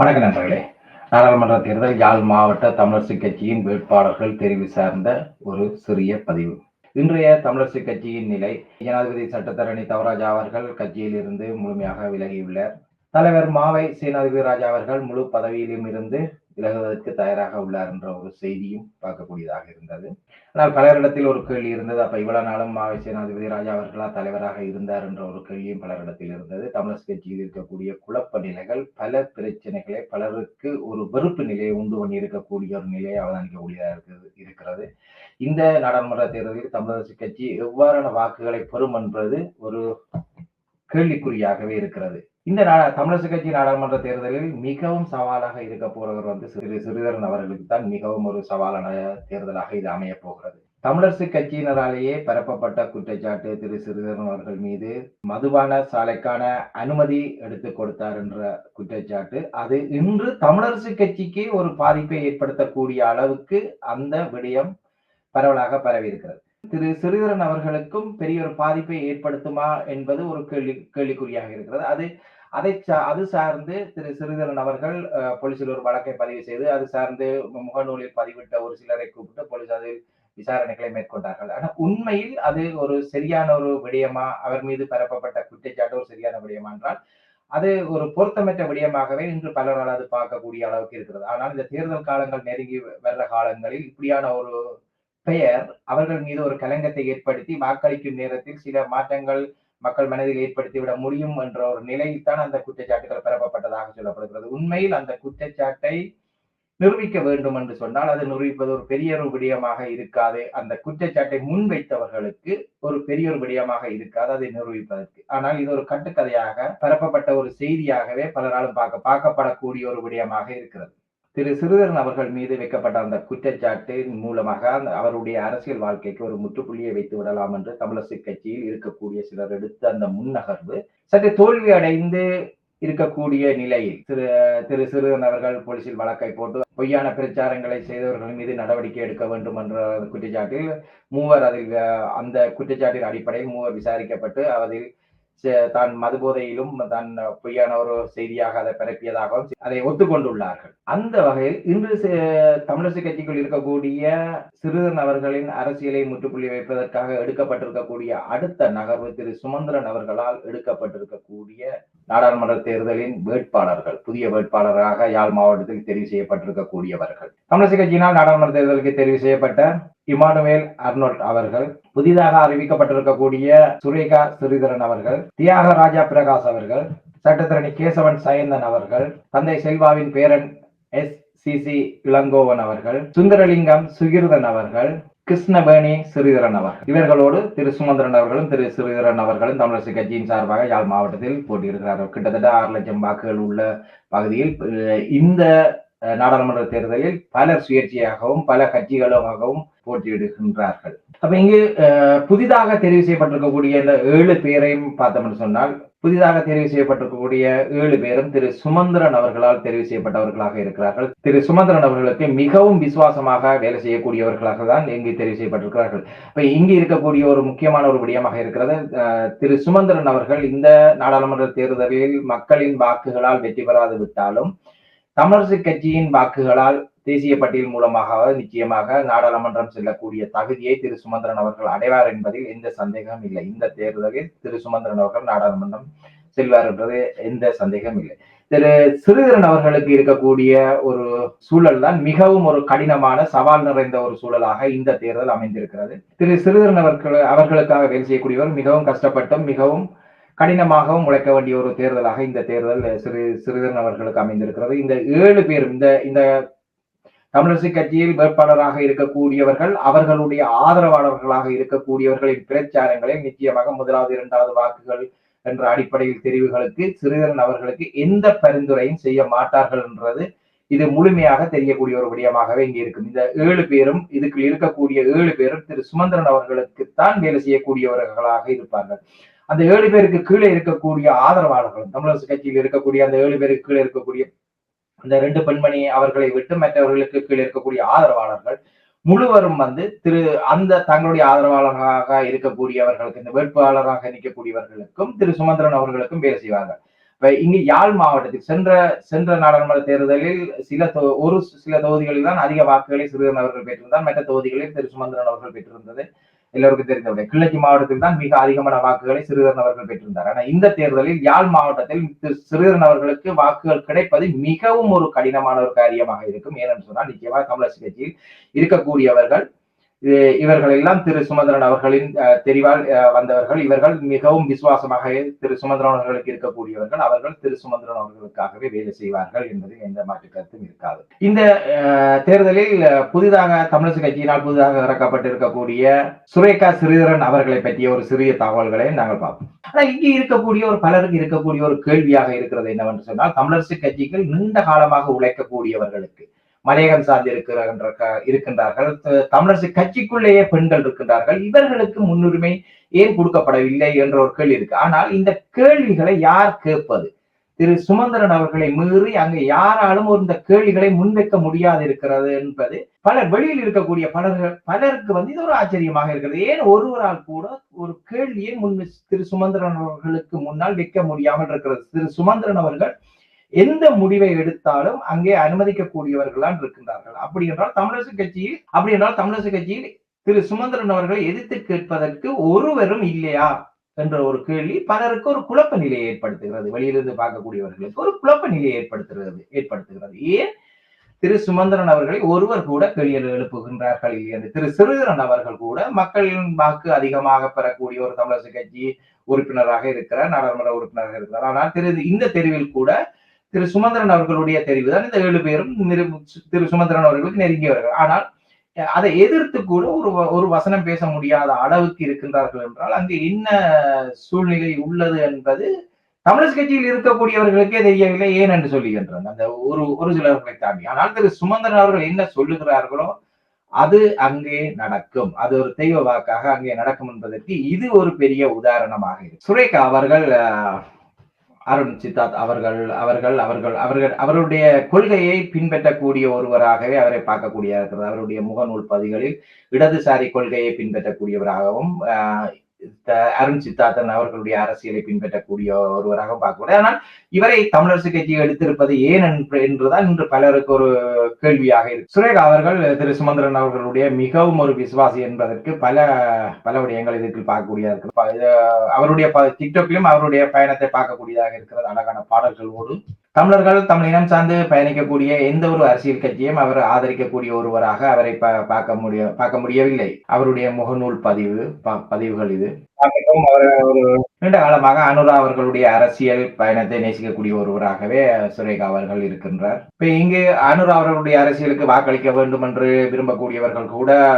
வணக்க நண்பர்களே. நாடாளுமன்ற தேர்தல் யாழ் மாவட்ட தமிழரசு கட்சியின் வேட்பாளர்கள் தெரிவு சார்ந்த ஒரு சிறிய பதிவு. இன்றைய தமிழரசு கட்சியின் நிலை ஜனாதிபதி சட்டத்தரணி தவராஜா அவர்கள் கட்சியில் இருந்து முழுமையாக விலகியுள்ளார். தலைவர் மாவை சேனாதிபதி ராஜா அவர்கள் முழு பதவியிலும் இருந்து விலகுவதற்கு தயாராக உள்ளார் என்ற ஒரு செய்தியும் பார்க்கக்கூடியதாக இருந்தது. ஆனால் பலரிடத்தில் ஒரு கேள்வி இருந்தது. அப்ப இவ்வளவு நாளும் மாவை சேனாதிபதி ராஜா அவர்களா தலைவராக இருந்தார் என்ற ஒரு கேள்வியும் பலரிடத்தில் இருந்தது. தமிழர் கட்சியில் இருக்கக்கூடிய குழப்ப நிலைகள் பல பிரச்சனைகளை பலருக்கு ஒரு வெறுப்பு நிலையை உண்டு பண்ணி இருக்கக்கூடிய ஒரு நிலையை அவதானிக்கக்கூடியதாக இருக்கிறது இருக்கிறது. இந்த நாடாளுமன்ற தேர்தலில் தமிழரசு கட்சி எவ்வாறான வாக்குகளை பெறும் என்பது ஒரு கேள்விக்குறியாகவே இருக்கிறது. இந்த தமிழரசு கட்சி நாடாளுமன்ற தேர்தலில் மிகவும் சவாலாக இருக்க போறவர் வந்து சிறு சிறுதரன் அவர்களுக்கு தான் மிகவும் ஒரு சவாலான தேர்தலாக இது அமைய போகிறது. தமிழரசு கட்சியினராலேயே பரப்பப்பட்ட குற்றச்சாட்டு திரு சிறுதரன் அவர்கள் மீது மதுபான சாலைக்கான அனுமதி எடுத்து கொடுத்தார் என்ற குற்றச்சாட்டு அது இன்று தமிழரசு கட்சிக்கு ஒரு பாதிப்பை ஏற்படுத்தக்கூடிய அளவுக்கு அந்த விடயம் பரவலாக பரவி இருக்கிறது திரு சிறுதரன் அவர்களுக்கும் பெரிய ஒரு பாதிப்பை ஏற்படுத்துமா என்பது ஒரு கேள்வி கேள்விக்குறியாக இருக்கிறது. அது அதை சா- அது சார்ந்து திரு சிறிதரன் அவர்கள் போலீசில் ஒரு வழக்கை பதிவு செய்து அது சார்ந்து முகநூலில் பதிவிட்ட ஒரு சிலரை கூப்பிட்டு போலீஸ் அதில் விசாரணைகளை மேற்கொண்டார்கள். ஆனால் உண்மையில் அது ஒரு சரியான ஒரு விடயமா அவர் மீது பரப்பப்பட்ட குற்றச்சாட்டு ஒரு சரியான விடயமா என்றால் அது ஒரு பொருத்தமற்ற விடயமாகவே இன்று பலரால் அது பார்க்கக்கூடிய அளவுக்கு இருக்கிறது. ஆனால் இந்த தேர்தல் காலங்கள் நெருங்கி வர்ற காலங்களில் இப்படியான ஒரு பெயர் அவர்கள் மீது ஒரு கலங்கத்தை ஏற்படுத்தி வாக்களிக்கும் நேரத்தில் சில மாற்றங்கள் மக்கள் மனதில் ஏற்படுத்திவிட முடியும் என்ற ஒரு நிலையில்தான் அந்த குற்றச்சாட்டுகள் பரப்பப்பட்டதாக சொல்லப்படுகிறது. உண்மையில் அந்த குற்றச்சாட்டை நிரூபிக்க வேண்டும் என்று சொன்னால் அது நிரூபிப்பது ஒரு பெரிய ஒரு விடயமாக இருக்காது. அந்த குற்றச்சாட்டை முன்வைத்தவர்களுக்கு ஒரு பெரிய ஒரு விடயமாக இருக்காது அதை நிரூபிப்பதற்கு. ஆனால் இது ஒரு கட்டுக்கதையாக பரப்பப்பட்ட ஒரு செய்தியாகவே பலராலும் பார்க்க பார்க்கப்படக்கூடிய ஒரு விடயமாக இருக்கிறது. திரு சிறுதரன் அவர்கள் மீது வைக்கப்பட்ட அந்த குற்றச்சாட்டின் மூலமாக அவருடைய அரசியல் வாழ்க்கைக்கு ஒரு முற்றுப்புள்ளியை வைத்து விடலாம் என்று தமிழரசு கட்சியில் இருக்கக்கூடிய சிலர் எடுத்த அந்த முன்னகர்வு சற்று தோல்வி அடைந்து இருக்கக்கூடிய நிலையில் திரு திரு சிறுவன் அவர்கள் போலீசில் வழக்கை போட்டு பொய்யான பிரச்சாரங்களை செய்தவர்கள் மீது நடவடிக்கை எடுக்க வேண்டும் என்ற குற்றச்சாட்டில் மூவர் அதில் அந்த குற்றச்சாட்டின் அடிப்படையில் மூவர் விசாரிக்கப்பட்டு அதில் தான் மதுபோதையிலும் தான் பொய்யான ஒரு செய்தியாக அதை பரப்பியதாகவும் அதை ஒத்துக்கொண்டுள்ளார்கள். அந்த வகையில் இன்று தமிழரசு கட்சிக்குள் இருக்கக்கூடிய சிறுதன் அவர்களின் அரசியலை முற்றுப்புள்ளி வைப்பதற்காக எடுக்கப்பட்டிருக்கக்கூடிய அடுத்த நகர்வு திரு சுமந்திரன் அவர்களால் எடுக்கப்பட்டிருக்கக்கூடிய நாடாளுமன்ற தேர்தலின் வேட்பாளர்கள் புதிய வேட்பாளராக யாழ் மாவட்டத்தில் தெரிவு செய்யப்பட்டிருக்கக்கூடியவர்கள். கம்யூனிஸ்ட் கட்சியினால் நாடாளுமன்ற தேர்தலுக்கு தெரிவு செய்யப்பட்ட இமானுவேல் அர்னோல்ட் அவர்கள் புதிதாக அறிவிக்கப்பட்டிருக்கக்கூடிய சுரேகா ஸ்ரீதரன் அவர்கள் தியாகராஜா பிரகாஷ் அவர்கள் சட்டத்தரணி கேசவன் சயந்தன் அவர்கள் தந்தை செல்வாவின் பேரன் எஸ் சி சி இளங்கோவன் அவர்கள் சுந்தரலிங்கம் சுகிர்தன் அவர்கள் கிருஷ்ணவேணி சிறிதரன் அவர்கள். இவர்களோடு திரு சுமந்திரன் அவர்களும் திரு சிறிதரன் அவர்களும் தமிழரசு கட்சியின் சார்பாக யாழ் மாவட்டத்தில் போட்டியிருக்கிறார்கள் கிட்டத்தட்ட ஆறு லட்சம் வாக்குகள் உள்ள பகுதியில் இந்த அஹ், நாடாளுமன்ற தேர்தலில் பலர் சுயேட்சையாகவும் பல கட்சிகளாகவும் போட்டியிடுகின்றார்கள். அப்ப இங்கு புதிதாக தெரிவு செய்யப்பட்டிருக்கக்கூடிய இந்த ஏழு பேரையும் பார்த்தோம்னு சொன்னால் புதிதாக தெரிவு செய்யப்பட்டிருக்கக்கூடிய ஏழு பேரும் திரு சுமந்திரன் அவர்களால் தெரிவு செய்யப்பட்டவர்களாக இருக்கிறார்கள். திரு சுமந்திரன் அவர்களுக்கு மிகவும் விசுவாசமாக வேலை செய்யக்கூடியவர்களாக தான் இங்கு தெரிவு செய்யப்பட்டிருக்கிறார்கள். இப்ப இங்கு இருக்கக்கூடிய ஒரு முக்கியமான ஒரு விடயமாக இருக்கிறது அஹ், திரு சுமந்திரன் அவர்கள் இந்த நாடாளுமன்ற தேர்தலில் மக்களின் வாக்குகளால் வெற்றி பெறாது விட்டாலும் தமிழரசு கட்சியின் வாக்குகளால் தேசிய பட்டியல் மூலமாக நிச்சயமாக நாடாளுமன்றம் செல்லக்கூடிய தகுதியை திரு சுமந்திரன் அவர்கள் அடைவார் என்பதில் எந்த சந்தேகமும் இல்லை. இந்த தேர்தலில் திரு சுமந்திரன் அவர்கள் நாடாளுமன்றம் செல்வார் என்பது எந்த சந்தேகம் இல்லை. திரு சிறுதரன் அவர்களுக்கு இருக்கக்கூடிய ஒரு சூழல் தான் மிகவும் ஒரு கடினமான சவால் நிறைந்த ஒரு சூழலாக இந்த தேர்தல் அமைந்திருக்கிறது. திரு சிறுதரன் அவர்கள் அவர்களுக்காக வேலை செய்யக்கூடியவர் மிகவும் கஷ்டப்பட்டும் மிகவும் கடினமாகவும் உழைக்க வேண்டிய ஒரு தேர்தலாக இந்த தேர்தல் சிறு சிறுதரன் அவர்களுக்கு அமைந்திருக்கிறது. இந்த ஏழு பேரும் இந்த இந்த தமிழரசு கட்சியில் வேட்பாளராக இருக்கக்கூடியவர்கள் அவர்களுடைய ஆதரவாளர்களாக இருக்கக்கூடியவர்களின் பிரச்சாரங்களை நிச்சயமாக முதலாவது இரண்டாவது வாக்குகள் என்ற அடிப்படையில் தெரிவுகளுக்கு சிறிதரன் அவர்களுக்கு எந்த பரிந்துரையும் செய்ய மாட்டார்கள் என்றது இது முழுமையாக தெரியக்கூடிய ஒரு விடயமாகவே இங்கே இருக்கும். இந்த ஏழு பேரும் இதுக்கு இருக்கக்கூடிய ஏழு பேரும் திரு சுமந்திரன் அவர்களுக்குத்தான் வேலை செய்யக்கூடியவர்களாக இருப்பார்கள். அந்த ஏழு பேருக்கு கீழே இருக்கக்கூடிய ஆதரவாளர்களும் தமிழரசு கட்சியில் இருக்கக்கூடிய அந்த ஏழு பேருக்கு கீழே இருக்கக்கூடிய அந்த ரெண்டு பெண்மணி அவர்களை விட்டு மற்றவர்களுக்கு கீழே இருக்கக்கூடிய ஆதரவாளர்கள் முழுவரும் வந்து திரு அந்த தங்களுடைய ஆதரவாளராக இருக்கக்கூடியவர்களுக்கு இந்த வேட்பாளராக நிற்கக்கூடியவர்களுக்கும் திரு சுமந்திரன் அவர்களுக்கும் பேர் செய்வார்கள். இங்கு யாழ் மாவட்டத்தில் சென்ற சென்ற நாடாளுமன்ற தேர்தலில் சில ஒரு சில தொகுதிகளில் தான் அதிக வாக்குகளை சிறுவன் அவர்கள் பெற்றிருந்தார் மற்ற தொகுதிகளில் திரு சுமந்திரன் அவர்கள் பெற்றிருந்தது. எல்லோருக்கும் தெரிந்தவுடைய கிள்ளச்சி மாவட்டத்தில் தான் மிக அதிகமான வாக்குகளை சிறுவன் அவர்கள் பெற்றிருந்தார். ஆனால் இந்த தேர்தலில் யாழ் மாவட்டத்தில் திரு அவர்களுக்கு வாக்குகள் கிடைப்பது மிகவும் ஒரு கடினமான ஒரு காரியமாக இருக்கும். ஏனென்று சொன்னால் நிச்சயமாக தமிழரசு கட்சியில் இருக்கக்கூடியவர்கள் இவர்கள் எல்லாம் திரு சுமந்திரன் அவர்களின் தெரிவால் வந்தவர்கள். இவர்கள் மிகவும் விசுவாசமாக திரு சுமந்திரன் அவர்களுக்கு இருக்கக்கூடியவர்கள். அவர்கள் திரு சுமந்திரன் அவர்களுக்காகவே வேலை செய்வார்கள் என்பது எந்த மாற்று கருத்தும் இருக்காது. இந்த தேர்தலில் புதிதாக தமிழரசு கட்சியினால் புதிதாக இறக்கப்பட்டிருக்கக்கூடிய சுரேகா ஸ்ரீதரன் அவர்களை பற்றிய ஒரு சிறிய தகவல்களை நாங்கள் பார்ப்போம். ஆனா இங்கே இருக்கக்கூடிய ஒரு பலருக்கு இருக்கக்கூடிய ஒரு கேள்வியாக இருக்கிறது என்னவென்று சொன்னால் தமிழரசு கட்சிகள் நீண்ட காலமாக உழைக்கக்கூடியவர்களுக்கு மலையகம் சார்ந்து இருக்கிற இருக்கின்றார்கள். தமிழரசு கட்சிக்குள்ளேயே பெண்கள் இருக்கின்றார்கள். இவர்களுக்கு முன்னுரிமை ஏன் கொடுக்கப்படவில்லை என்ற ஒரு கேள்வி இருக்கு. ஆனால் இந்த கேள்விகளை யார் கேட்பது? திரு சுமந்திரன் அவர்களை மீறி அங்கு யாராலும் ஒரு இந்த கேள்விகளை முன்வைக்க முடியாது இருக்கிறது என்பது பலர் வெளியில் இருக்கக்கூடிய பலர்கள் பலருக்கு வந்து இது ஒரு ஆச்சரியமாக இருக்கிறது. ஏன் ஒருவரால் கூட ஒரு கேள்வியை முன் திரு சுமந்திரன் அவர்களுக்கு முன்னால் வைக்க முடியாமல் இருக்கிறது? திரு சுமந்திரன் அவர்கள் எந்த முடிவை எடுத்தாலும் அங்கே அனுமதிக்கக்கூடியவர்களான் இருக்கின்றார்கள். அப்படி என்றால் தமிழரசு கட்சியில் அப்படி என்றால் தமிழரசு கட்சியில் திரு சுமந்திரன் அவர்களை எதிர்த்து கேட்பதற்கு ஒருவரும் இல்லையா? என்ற ஒரு கேள்வி பலருக்கு ஒரு குழப்ப நிலையை ஏற்படுத்துகிறது. வெளியிலிருந்து பார்க்கக்கூடியவர்களுக்கு ஒரு குழப்ப நிலையை ஏற்படுத்துகிறது ஏற்படுத்துகிறது. ஏன்? திரு சுமந்திரன் அவர்களை ஒருவர் கூட கேள்வி எழுப்புகின்றார்கள் இல்லை திரு சிறுதரன் அவர்கள் கூட மக்களின் வாக்கு அதிகமாக பெறக்கூடிய ஒரு தமிழரசு கட்சி உறுப்பினராக இருக்கிறார் நாடாளுமன்ற உறுப்பினராக இருக்கிறார். ஆனால் திரு இந்த தெருவில் கூட திரு சுமந்திரன் அவர்களுடைய தெரிவு தான் இந்த ஏழு பேரும் திரு சுமந்திரன் அவர்களுக்கு நெருங்கியவர்கள் ஆனால் அதை எதிர்த்து கூட ஒரு வ- ஒரு வசனம் பேச முடியாத அளவுக்கு இருக்கின்றார்கள் என்றால் அங்கு என்ன சூழ்நிலை உள்ளது என்பது தமிழர் கட்சியில் இருக்கக்கூடியவர்களுக்கே தெரியவில்லை ஏன் என்று சொல்லுகின்றனர். அந்த ஒரு ஒரு சிலர்களை தாண்டி. ஆனால் திரு சுமந்திரன் அவர்கள் என்ன சொல்லுகிறார்களோ அது அங்கே நடக்கும். அது ஒரு தெய்வ வாக்காக அங்கே நடக்கும் என்பதற்கு இது ஒரு பெரிய உதாரணமாக இருக்கு. சுரேகா அவர்கள் அஹ், அருண் சித்தார்த் அவர்கள் அவர்கள் அவர்கள் அவர்கள் அவருடைய கொள்கையை பின்பற்றக்கூடிய ஒருவராகவே அவரை பார்க்கக்கூடிய இருக்கிறது அவருடைய முகநூல் பதிகளில் இடதுசாரி கொள்கையை பின்பற்றக்கூடியவராகவும் அருண் சித்தார்த்தன் அவர்களுடைய அரசியலை பின்பற்றக்கூடிய ஒருவராக பார்க்கக்கூடிய ஆனால் இவரை தமிழரசு கட்சி எடுத்திருப்பது ஏன் என்று- என்றுதான் இன்று பலருக்கு ஒரு கேள்வியாக இருக்கு. சுரேகா அவர்கள் திரு சுமந்திரன் அவர்களுடைய மிகவும் ஒரு விசுவாசி என்பதற்கு பல பல விடயங்கள் இதற்கு பார்க்கக்கூடியதாக இருக்கு. ப- அவருடைய ப- டிக்டாக்லயும் அவருடைய பயணத்தை பார்க்கக்கூடியதாக இருக்கிறது. அழகான பாடல்களோடு தமிழர்கள் தமிழ் இனம் சார்ந்து பயணிக்கக்கூடிய எந்த ஒரு அரசியல் கட்சியும் அவர் ஆதரிக்கக்கூடிய ஒருவராக அவரை பார்க்க முடிய பார்க்க முடியவில்லை. அவருடைய முகநூல் பதிவு பதிவுகள் இது. ஒரு நீண்ட காலமாக அனுரா அவர்களுடைய அரசியல் பயணத்தை நேசிக்கக்கூடிய ஒருவராகவே சுரேகா அவர்கள் இருக்கின்றார். இப்ப இங்கு அனுரா அவர்களுடைய அரசியலுக்கு வாக்களிக்க வேண்டும் என்று விரும்பக்கூடியவர்கள் கூட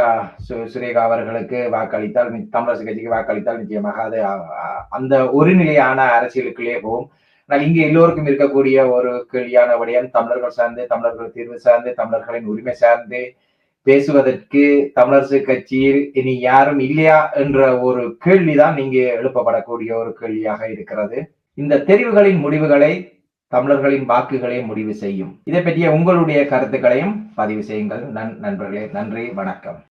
சு- சுரேகா அவர்களுக்கு வாக்களித்தால் தமிழரசு கட்சிக்கு வாக்களித்தால் நிச்சயமாக அது அ- அ- அந்த ஒருநிலையான அரசியலுக்குள்ளே போகும். இங்கு எல்லோருக்கும் இருக்கக்கூடிய ஒரு கேள்வியான விடயம் தமிழர்கள் சார்ந்து தமிழர்கள் தீர்வு சார்ந்து தமிழர்களின் உரிமை சார்ந்து பேசுவதற்கு தமிழரசு கட்சியில் இனி யாரும் இல்லையா என்ற ஒரு கேள்விதான் இங்கு எழுப்பப்படக்கூடிய ஒரு கேள்வியாக இருக்கிறது. இந்த தெரிவுகளின் முடிவுகளை தமிழர்களின் வாக்குகளை முடிவு செய்யும். இதை பற்றிய உங்களுடைய கருத்துக்களையும் பதிவு செய்யுங்கள். நன் நண்பர்களே நன்றி வணக்கம்.